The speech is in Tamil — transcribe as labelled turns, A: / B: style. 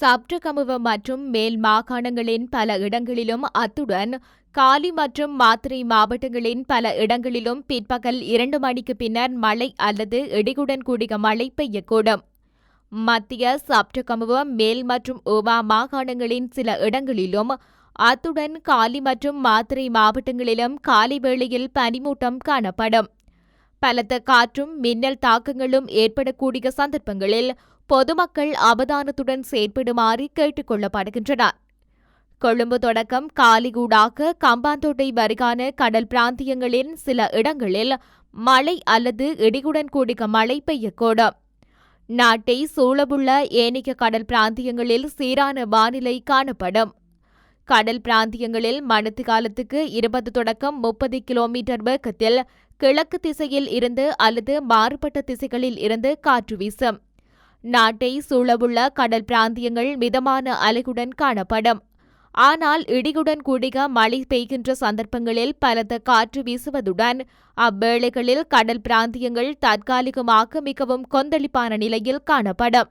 A: சப்டகமுவ மற்றும் மேல் மாகாணங்களின் பல இடங்களிலும் அத்துடன் காலி மற்றும் மாத்திரை மாவட்டங்களின் பல இடங்களிலும் பிற்பகல் இரண்டு மணிக்கு பின்னர் மழை அல்லது இடியுடன் கூடிய மழை பெய்யக்கூடும். மத்திய சப்டகமுவ மேல் மற்றும் ஓவா மாகாணங்களின் சில இடங்களிலும் அத்துடன் காலி மற்றும் மாத்திரை மாவட்டங்களிலும் காலை வேளையில் பனிமூட்டம் காணப்படும். பலத்த காற்றும் மின்னல் தாக்கங்களும் ஏற்படக்கூடிய சந்தர்ப்பங்களில் பொதுமக்கள் அவதானத்துடன் செயற்படுமாறு கேட்டுக் கொள்ளப்படுகின்றனர். கொழும்பு தொடக்கம் காலிகூடாக கம்பாந்தோட்டை வரைகான கடல் பிராந்தியங்களின் சில இடங்களில் மழை அல்லது இடியுடன் கூடிய மழை பெய்யக்கூடும். நாட்டை சூழவுள்ள ஏனைய கடல் பிராந்தியங்களில் சீரான வானிலை காணப்படும். கடல் பிராந்தியங்களில் மணத்து காலத்துக்கு இருபது தொடக்கம் முப்பது கிலோமீட்டர் வேகத்தில் கிழக்கு திசையில் இருந்து அல்லது மாறுபட்ட திசைகளில் இருந்து காற்று வீசும். நாட்டை சூழவுள்ள கடல் பிராந்தியங்கள் மிதமான அலைகுடன் காணப்படும். ஆனால் இடியுடன் கூடிய மழை பெய்கின்ற சந்தர்ப்பங்களில் பலத்த காற்று வீசுவதுடன் அவ்வேளைகளில் கடல் பிராந்தியங்கள் தற்காலிகமாக மிகவும் கொந்தளிப்பான நிலையில் காணப்படும்.